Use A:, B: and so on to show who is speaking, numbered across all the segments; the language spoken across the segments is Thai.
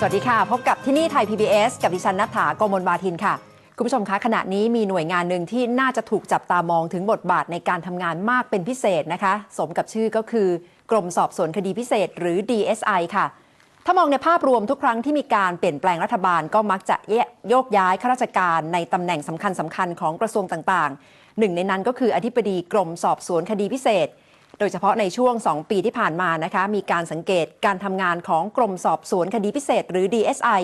A: สวัสดีค่ะ พบกับที่นี่ไทย PBS กับดิฉันนัฐถาโกมลบาทินค่ะ คุณผู้ชมคะขณะนี้มีหน่วยงานหนึ่งที่น่าจะถูกจับตามองถึงบทบาทในการทำงานมากเป็นพิเศษนะคะ สมกับชื่อก็คือกรมสอบสวนคดีพิเศษ หรือ DSI ค่ะ ถ้ามองในภาพรวมทุกครั้งที่มีการเปลี่ยนแปลงรัฐบาลก็มักจะโยกย้ายข้าราชการในตำแหน่งสำคัญสำคัญๆของกระทรวงต่างๆ หนึ่งในนั้นก็คืออธิบดีกรมสอบสวนคดีพิเศษ โดยเฉพาะในช่วง 2 ปีที่ผ่านมานะคะมีการสังเกตการทำงานของกรมสอบสวนคดีพิเศษหรือ DSI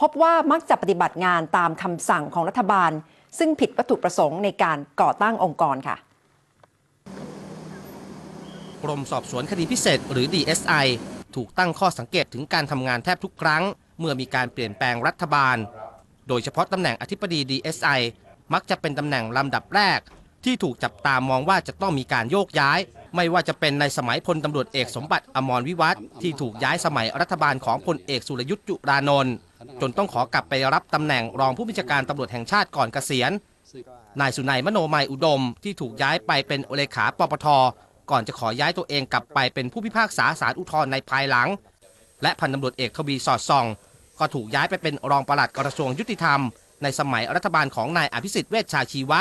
A: พบว่ามักจะปฏิบัติงานตามคำสั่งของรัฐบาล ซึ่งผิดวัตถุประสงค์ในการก่อตั้งองค์กรค่ะ
B: กรมสอบสวนคดีพิเศษหรือ DSI ถูกตั้งข้อสังเกตถึงการทำงานแทบทุกครั้ง เมื่อมีการเปลี่ยนแปลงรัฐบาล โดยเฉพาะตำแหน่งอธิบดี DSI มักจะเป็นตำแหน่งลำดับแรก ที่ถูกจับตามองว่าจะต้องมีการโยกย้าย ไม่ว่าจะเป็นในสมัยพลตำรวจเอกสมบัติอมรวิวัฒน์ที่ถูกย้ายสมัยรัฐบาลของพลเอกสุรยุทธ์จุรานนท์จนต้องขอกลับไปรับตำแหน่งรองผู้บัญชาการตำรวจแห่งชาติก่อนเกษียณนายสุนัยมโนมัยอุดมที่ถูกย้ายไปเป็นเลขาปปทก่อนจะขอย้ายตัวเองกลับไปเป็นผู้พิพากษาศาลอุทธรณ์ในภายหลัง และพันตำรวจเอกทวีสอดส่อง ก็ถูกย้ายไปเป็นรองปลัดกระทรวงยุติธรรม ในสมัยรัฐบาลของนายอภิสิทธิ์เวชชาชีวะ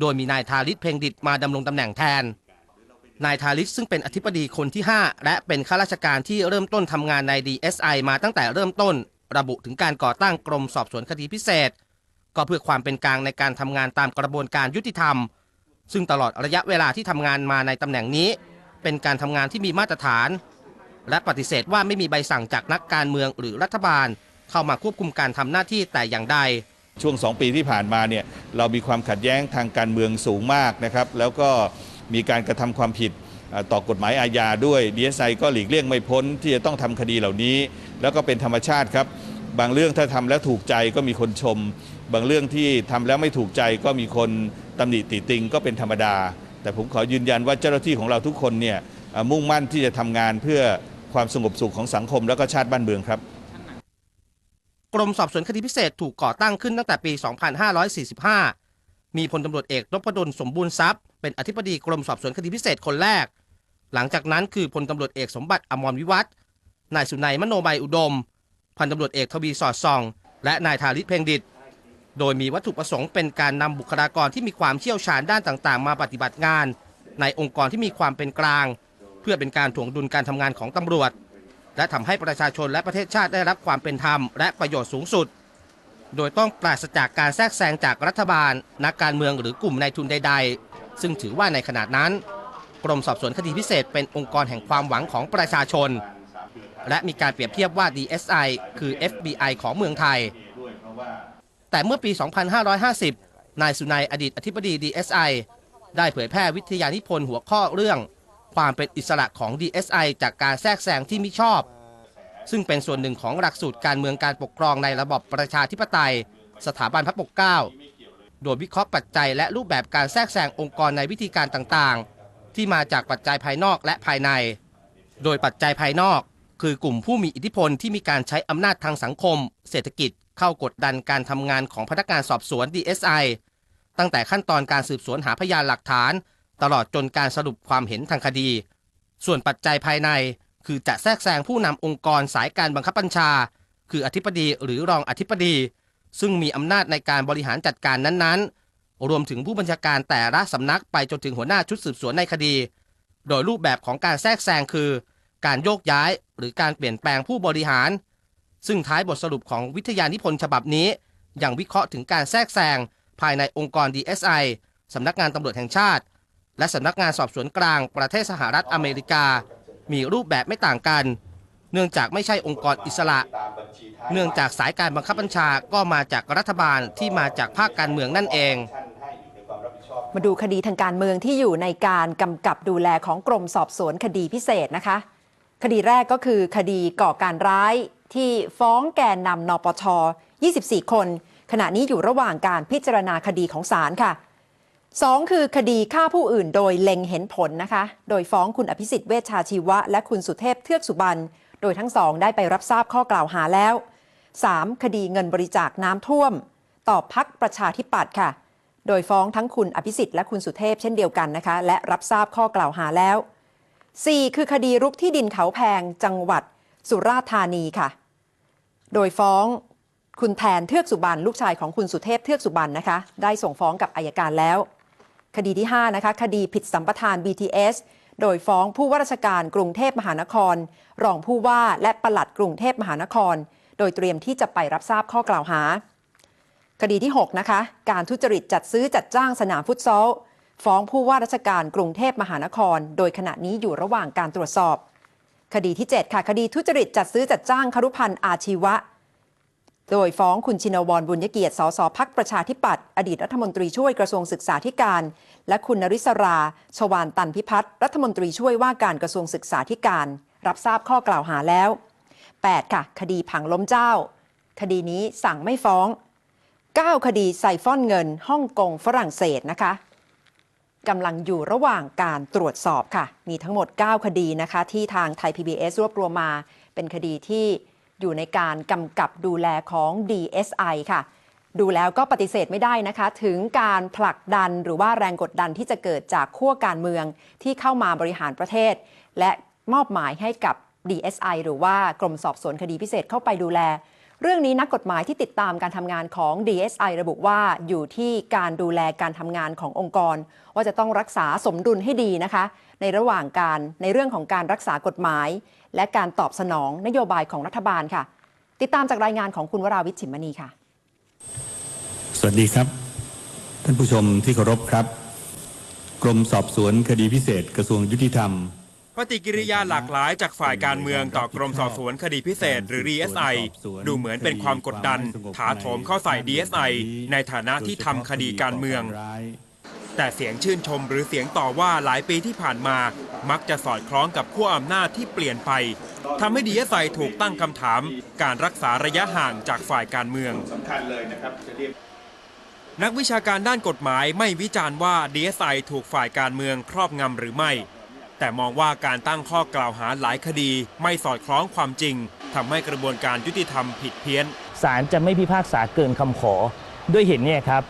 B: โดยมีนายทาริศเพ่งดิตมาดำรงตำแหน่งแทน นายทาริศซึ่งเป็นอธิบดีคนที่ 5 และเป็นข้าราชการที่เริ่มต้นทำงานใน DSI มาตั้งแต่เริ่มต้น ระบุถึงการก่อตั้งกรมสอบสวนคดีพิเศษ ก็เพื่อความเป็นกลางในการทำงานตามกระบวนการยุติธรรม ซึ่งตลอดระยะเวลาที่ทำงานมาในตำแหน่งนี้ เป็นการทำงานที่มีมาตรฐาน และปฏิเสธว่าไม่มีใบสั่งจากนักการเมืองหรือรัฐบาล เข้ามาควบคุมการทำหน้าที่แต่อย่างใด
C: ช่วง 2 ปีที่ผ่านมาเนี่ยเรามีความขัดแย้งทางการเมืองสูงมากนะครับ แล้วก็ มีการกระทำความผิดต่อกฎหมายอาญาด้วย DSI ก็หลีกเลี่ยงไม่พ้นที่จะต้องทำคดีเหล่านี้ แล้วก็เป็นธรรมชาติครับ บางเรื่องถ้าทำแล้วถูกใจก็มีคนชม บางเรื่องที่ทำแล้วไม่ถูกใจก็มีคนตำหนิติติงก็เป็นธรรมดา แต่ผมขอยืนยันว่าเจ้าหน้าที่ของเราทุกคนเนี่ยมุ่งมั่นที่จะทำงานเพื่อความสงบสุขของสังคมแล้วก็ชาติบ้านเมืองครับ
B: กรมสอบสวนคดีพิเศษถูกก่อตั้งขึ้นตั้งแต่ปี 2545 มีพลตำรวจเอกนพดลสมบูรณ์ทรัพย์เป็นอธิบดีกรมสอบสวนคดีพิเศษคนแรก หลังจากนั้นคือพลตำรวจเอกสมบัติอมรวิวัฒน์นายสุนัยมโนมัยอุดม พันตำรวจเอกทวีสอดส่อง และนายทาริศเพ่งดิตโดยมีวัตถุประสงค์เป็นการนำบุคลากรที่มีความเชี่ยวชาญด้านต่างๆ มาปฏิบัติงาน ในองค์กรที่มีความเป็นกลาง เพื่อเป็นการถ่วงดุลการทำงานของตำรวจ และทำให้ประชาชนและประเทศชาติได้รับความเป็นธรรมและประโยชน์สูงสุด โดยต้องปราศจากการแทรกแซงจากรัฐบาล นักการเมืองหรือกลุ่มนายทุนใด ๆ ซึ่งถือว่าในขณะนั้น กรมสอบสวนคดีพิเศษเป็นองค์กรแห่งความหวังของประชาชน และมีการเปรียบเทียบว่า DSI คือ FBI ของเมืองไทย แต่เมื่อปี 2550 นายสุนัยอดีตอธิบดี DSI ได้เผยแพร่วิทยานิพนธ์หัวข้อเรื่อง ความเป็นอิสระของ DSI จากการแทรกแซงที่มิชอบ ซึ่งเป็นส่วนหนึ่งของหลักสูตรการเมืองการปกครองในระบอบประชาธิปไตย สถาบันพระปกเกล้าโดยวิเคราะห์ปัจจัยและรูปแบบการแทรกแซงองค์กรในวิธีการต่างๆ ที่มาจากปัจจัยภายนอกและภายใน โดยปัจจัยภายนอก คือกลุ่มผู้มีอิทธิพลที่มีการใช้อำนาจทางสังคม เศรษฐกิจเข้ากดดันการทำงานของพนักงานสอบสวน DSI ตั้งแต่ขั้นตอนการสืบสวนหาพยานหลักฐาน ตลอดจนการสรุปความเห็นทางคดี ส่วนปัจจัยภายใน คือจะแทรกแซงผู้นำองค์กรสายการบังคับบัญชา คืออธิบดีหรือรองอธิบดี ซึ่งมีอำนาจในการบริหารจัดการนั้นๆ รวมถึงผู้บัญชาการแต่ละสำนักไปจนถึงหัวหน้าชุดสืบสวนในคดี โดยรูปแบบของการแทรกแซงคือ การโยกย้ายหรือการเปลี่ยนแปลงผู้บริหาร ซึ่งท้ายบทสรุปของวิทยานิพนธ์ฉบับนี้ยังวิเคราะห์ถึงการแทรกแซงภายในองค์กร DSI สำนักงานตำรวจแห่งชาติ และสำนักงานสอบสวนกลางประเทศสหรัฐอเมริกา มีรูปแบบไม่ต่างกัน เนื่องจากไม่ใช่องค์กรอิสระ เนื่องจากสายการบังคับบัญชาก็มาจากรัฐบาลที่มาจากภาคการเมืองนั่นเอง
A: มาดูคดีทางการเมืองที่อยู่ในการกำกับดูแลของกรมสอบสวนคดีพิเศษนะคะ คดีแรกก็คือคดีก่อการร้ายที่ฟ้องแกนนำนปช 24 คน ขณะนี้อยู่ระหว่างการพิจารณาคดีของศาลค่ะ 2 คือคดีฆ่าผู้อื่นโดยเล็งเห็นผลนะคะ โดยฟ้องคุณอภิสิทธิ์เวชชาชีวะ และคุณสุเทพเทือกสุบรรณ โดยทั้งสองได้ไปรับทราบข้อกล่าวหาแล้ว 3. คดีเงินบริจาคน้ำท่วม ต่อพักประชาธิปัตย์ค่ะ โดยฟ้องทั้งคุณอภิสิทธิ์และคุณสุเทพเช่นเดียวกันนะคะ และรับทราบข้อกล่าวหาแล้ว 4. คือคดีรุกที่ดินเขาแพงจังหวัดสุราษฎร์ธานีค่ะ โดยฟ้องคุณแทนเทือกสุบรรณลูกชายของคุณสุเทพเทือกสุบรรณนะคะ ได้ส่งฟ้องกับอายการแล้ว คดีที่ 5 นะคะ คดีผิดสัมปทาน BTS โดยฟ้องผู้ว่าราชการกรุงเทพมหานคร รองผู้ว่าและปลัดกรุงเทพมหานคร โดยเตรียมที่จะไปรับทราบข้อกล่าวหา คดีที่ 6 นะคะ การทุจริตจัดซื้อจัดจ้างสนามฟุตซอล ฟ้องผู้ว่าราชการกรุงเทพมหานคร โดยขณะนี้อยู่ระหว่างการตรวจสอบ คดีที่ 7 ค่ะ คดีทุจริตจัดซื้อจัดจ้างครุพันธ์อาชีวะ โดยฟ้องคุณชินวรบุญยเกียรติสสพักประชาธิปัตย์อดีตรัฐมนตรีช่วยกระทรวงศึกษาธิการ และคุณนริศรา ชวานตันพิพัฒน์รัฐมนตรีช่วยว่าการกระทรวงศึกษาธิการ รับทราบข้อกล่าวหาแล้ว 8 ค่ะ คดีผังล้มเจ้า คดีนี้สั่งไม่ฟ้อง 9 คดีไซฟอนเงินฮ่องกงฝรั่งเศสนะคะกำลังอยู่ระหว่างการตรวจสอบค่ะ มีทั้งหมด 9 คดีนะคะ ที่ทางไทย PBS รวบรวมมา เป็นคดีที่ อยู่ในการกำกับดูแลของ DSI ค่ะ ดูแล้วก็ปฏิเสธไม่ได้นะคะ ถึงการผลักดันหรือว่าแรงกดดันที่จะเกิดจากขั้วการเมืองที่เข้ามาบริหารประเทศ และมอบหมายให้กับ DSI หรือว่ากรมสอบสวนคดีพิเศษเข้าไปดูแล เรื่องนี้นักกฎหมายที่ติดตามการทำงานของ DSI ระบุว่าอยู่ที่การดูแลการทำงานขององค์กร ว่าจะต้องรักษาสมดุลให้ดีนะคะ ในระหว่างการในเรื่องของการรักษากฎหมาย และการตอบสนองนโยบายของรัฐบาลค่ะ ติดตามจากรายงานของคุณวราวิชิมมณีค่ะ
D: สวัสดีครับ ท่านผู้ชมที่เคารพครับ กรมสอบสวนคดีพิเศษกระทรวงยุติธรรม
E: ปฏิกิริยาหลากหลายจากฝ่ายการเมืองต่อกรมสอบสวนคดีพิเศษ หรือ DSI ดูเหมือนเป็นความกดดัน ถาโถมเข้าใส่ DSI ในฐานะที่ทำคดีการเมือง แต่เสียงชื่นชมหรือเสียงต่อว่าหลายปีที่ผ่านมา มักจะสอดคล้องกับขั้วอำนาจที่เปลี่ยนไปทำให้ DSI ถูกตั้งคำถาม การรักษาระยะห่างจากฝ่ายการเมืองนักวิชาการด้านกฎหมายไม่วิจารณ์ว่า DSI ถูกฝ่ายการเมืองครอบงำหรือไม่ แต่มองว่าการตั้งข้อกล่าวหาหลายคดีไม่สอดคล้องความจริงทำให้กระบวนการยุติธรรมผิดเพี้ยน
F: ศาลจะไม่พิพากษาเกินคำขอ ด้วยเหตุเนี่ยครับ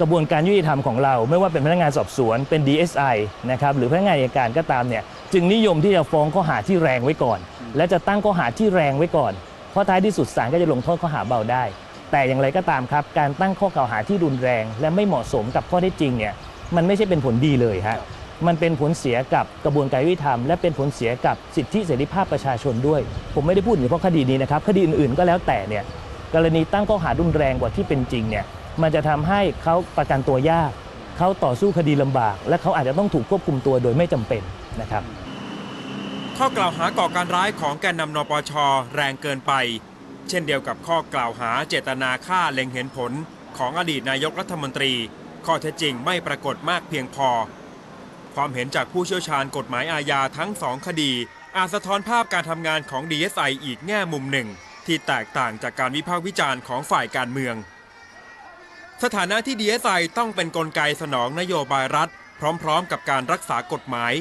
F: กระบวนการยุติธรรมของเรา ไม่ว่าเป็นพนักงานสอบสวนเป็น DSI นะครับหรือพนักงานอัยการก็ตามเนี่ยจึงนิยมที่จะฟ้องข้อหาที่แรงไว้ก่อน และจะตั้งข้อหาที่แรงไว้ก่อน เพราะท้ายที่สุดศาลก็จะลงโทษข้อหาเบาได้ แต่อย่างไรก็ตามครับ การตั้งข้อกล่าวหาที่รุนแรง และไม่เหมาะสมกับข้อเท็จจริงเนี่ยมันไม่ใช่เป็นผลดีเลยฮะ มันเป็นผลเสียกับกระบวนการยุติธรรม และเป็นผลเสียกับสิทธิเสรีภาพประชาชนด้วย ผมไม่ได้พูดถึงเฉพาะคดีนี้นะครับคดีอื่นๆก็แล้วแต่เนี่ยกรณีตั้งข้อหารุนแรงกว่าที่เป็นจริงเนี่ยมันจะทำให้เขาประกันตัวยากเขาต่อสู้คดีลำบาก และเขาอาจจะต้องถูกควบคุมตัวโดยไม่จำเป็นนะครับ
E: ข้อกล่าวหาก่อการร้ายของแกนนำนปช แรงเกินไป เช่นเดียวกับข้อกล่าวหาเจตนาฆ่าเล็งเห็นผล ของอดีตนายกรัฐมนตรี ข้อเท็จจริงไม่ปรากฏมากเพียงพอ ความเห็นจากผู้เชี่ยวชาญกฎหมายอาญาทั้งสองคดี อาจสะท้อนภาพการทำงานของ DSI อีกแง่มุมหนึ่ง ที่แตกต่างจากการวิพากษ์วิจารณ์ของฝ่ายการเมือง สถานะที่ DSI ต้องเป็นนกลไกสนองนโยบายรัฐ พร้อมๆ กับการรักษากฎหมาย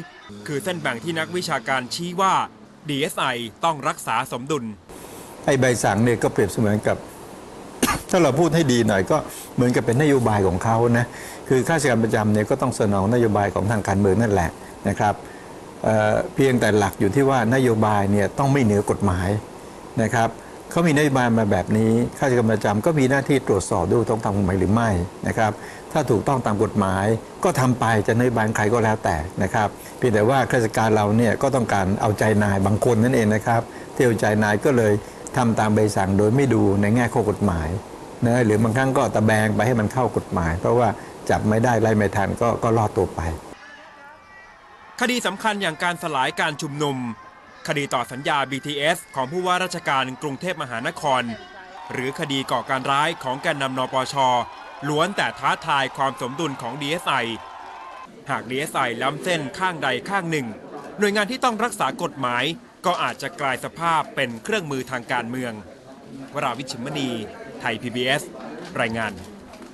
E: คือเส้นแบ่งที่นักวิชาการชี้ว่า DSI ต้องรักษาสมดุล
G: ไอ้ใบสั่งเนี่ยก็เปรียบเสมือนกับ ถ้าเราพูดให้ดีหน่อยก็เหมือนกับเป็นนโยบายของเขานะ คือข้าราชการประจำเนี่ยก็ต้องสนองนโยบายของทางการเมืองนั่นแหละนะครับเเพียงแต่หลักอยู่ที่ว่านโยบายเนี่ยต้องไม่เหนือกฎหมายนะครับเขามีนโยบายมาแบบนี้ข้าราชการประจำก็มีหน้าที่ตรวจสอบดูต้องตามกฎหมายหรือไม่นะครับ ถ้าถูกต้องตามกฎหมายก็ทำไปจะนโยบายใครก็แล้วแต่นะครับเพียงแต่ว่าข้าราชการเราเนี่ยก็ต้องการเอาใจนายบางคนนั่นเองนะครับเที่เอาใจนายก็เลยทำตามใบสั่งโดยไม่ดูในแง่ข้อกฎหมายนะหรือบางครั้งก็ตะแบงไปให้มันเข้ากฎหมาย เพราะว่า จับไม่ได้ไล่ไม่ทันก็ก็รอดตัวไป
E: คดีสำคัญอย่างการสลายการชุมนุม คดีต่อสัญญา BTS ของผู้ว่าราชการกรุงเทพมหานคร หรือคดีก่อการร้ายของแกนนำนปชล้วนแต่ท้าทายความสมดุลของ DSI หาก DSI ล้ำเส้นข้างใดข้างหนึ่ง หน่วยงานที่ต้องรักษากฎหมายก็อาจจะกลายสภาพเป็นเครื่องมือทางการเมือง วราวิชิมณี ไทย PBS รายงาน